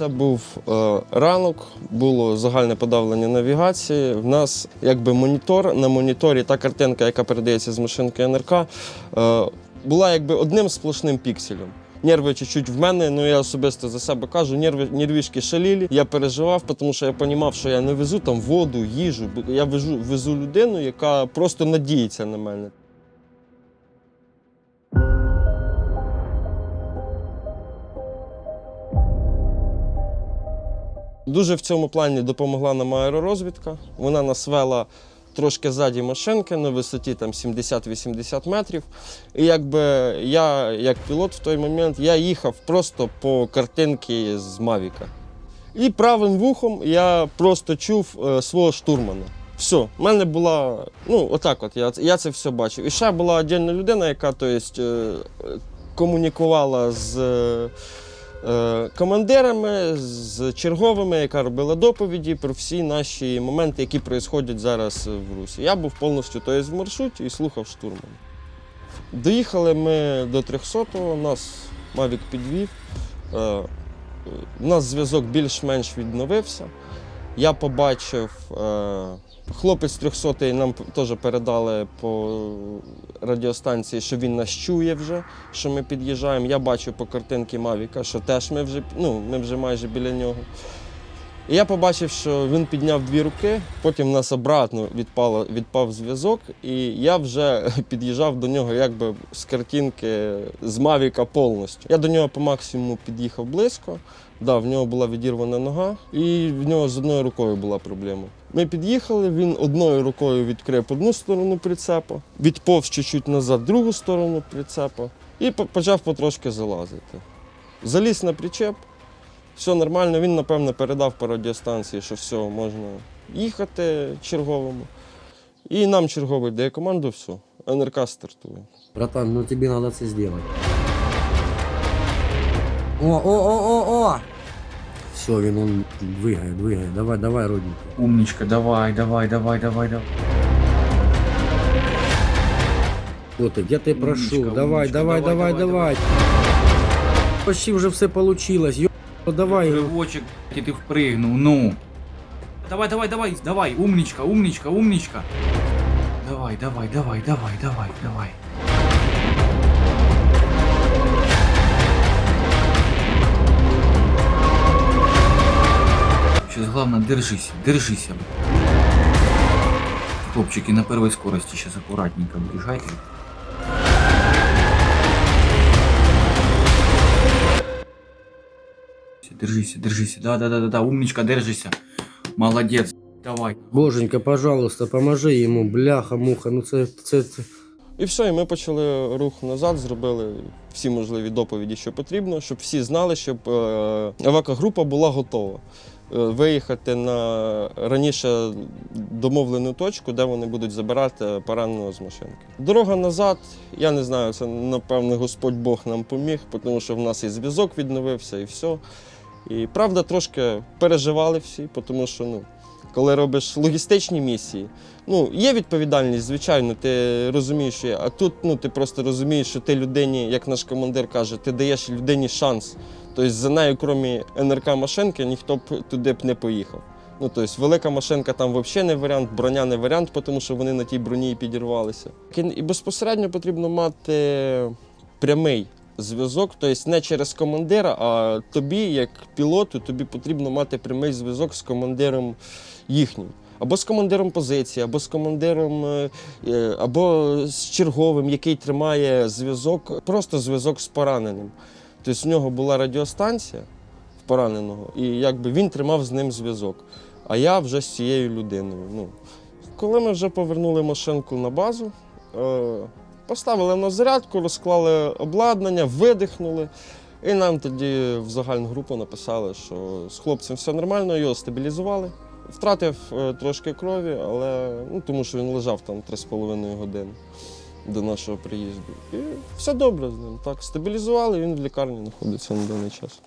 Це був е, ранок, було загальне подавлення навігації. В нас якби монітор. На моніторі та картинка, яка передається з машинки НРК, е, була якби одним сплошним пікселем. Нерви чуть-чуть в мене, ну я особисто за себе кажу, нерви, нервішки шалілі. Я переживав, тому що я розумів, що я не везу там воду, їжу. Я везу, везу людину, яка просто надіється на мене. Дуже в цьому плані допомогла нам аеророзвідка. Вона нас вела трошки ззаді машинки на висоті там 70-80 метрів. І якби я, як пілот в той момент, я їхав просто по картинці з Мавіка. І правим вухом я просто чув е, свого штурмана. Все, в мене була, ну, отак от, я, я це все бачив. І ще була отдільна людина, яка то есть, е, комунікувала з е, командирами, з черговими, яка робила доповіді про всі наші моменти, які відбуваються зараз в Русі. Я був повністю той в маршруті і слухав штурман. Доїхали ми до 300-го, нас Мавік підвів. Е, у нас зв'язок більш-менш відновився. Я побачив, е, хлопець 300 нам теж передали по радіостанції, що він нас чує вже, що ми під'їжджаємо. Я бачу по картинці Мавіка, що теж ми вже, ну, ми вже майже біля нього. І я побачив, що він підняв дві руки, потім в нас обратно відпало, відпав зв'язок, і я вже під'їжджав до нього якби з картинки з Мавіка повністю. Я до нього по максимуму під'їхав близько. Да, в нього була відірвана нога, і в нього з одною рукою була проблема. Ми під'їхали, він одною рукою відкрив одну сторону прицепу, відповз чуть-чуть назад другу сторону прицепу і почав потрошки залазити. Заліз на причеп, все нормально. Він, напевно, передав по радіостанції, що все, можна їхати черговому. І нам черговий дає команду, все, НРК стартує. Братан, ну тебе надо це сделать. О, о, о, о, о! Все, він он двигає, двигає. Давай, давай, родненький. Умничка, давай, давай, давай, давай, давай. Котик, я тебе прошу. Умничка, давай, умничка, давай, давай, давай, давай, давай. Почти вже все получилось. Ё... Давай. Ривочек, і ти впригнув, ну. Давай, давай, давай, давай, умничка, умничка, умничка. Давай, давай, давай, давай, давай, давай. Сейчас главное, держись, держись. Хлопчики, на первой скорости сейчас аккуратненько объезжайте. Держись, держись. Да, да, да, да, да, умничка, держися. Молодец. Давай. Боженька, пожалуйста, поможи йому, бляха, муха. Ну це, це, це. І все, і ми почали рух назад, зробили всі можливі доповіді, що потрібно, щоб всі знали, щоб е, евакогрупа була готова. Е, Виїхати на раніше домовлену точку, де вони будуть забирати пораненого з машинки. Дорога назад, я не знаю, це напевно Господь Бог нам поміг, тому що в нас і зв'язок відновився, і все. І правда, трошки переживали всі, тому що ну, коли робиш логістичні місії, ну, є відповідальність, звичайно, ти розумієш, що є. А тут ну, ти просто розумієш, що ти людині, як наш командир каже, ти даєш людині шанс. Тобто за нею, крім НРК машинки, ніхто б туди б не поїхав. Ну, тобто, велика машинка там взагалі не варіант, броня не варіант, тому що вони на тій броні і підірвалися. І безпосередньо потрібно мати прямий зв'язок, тобто не через командира, а тобі, як пілоту, тобі потрібно мати прямий зв'язок з командиром їхнім. Або з командиром позиції, або з командиром, е, е, або з черговим, який тримає зв'язок, просто зв'язок з пораненим. Тобто в нього була радіостанція в пораненого, і якби він тримав з ним зв'язок. А я вже з цією людиною. Ну. Коли ми вже повернули машинку на базу, е, поставили на зарядку, розклали обладнання, видихнули. І нам тоді в загальну групу написали, що з хлопцем все нормально, його стабілізували. Втратив е, трошки крові, але ну, тому що він лежав там 3,5 години до нашого приїзду. І все добре з ним. Так, стабілізували, він в лікарні знаходиться на даний час.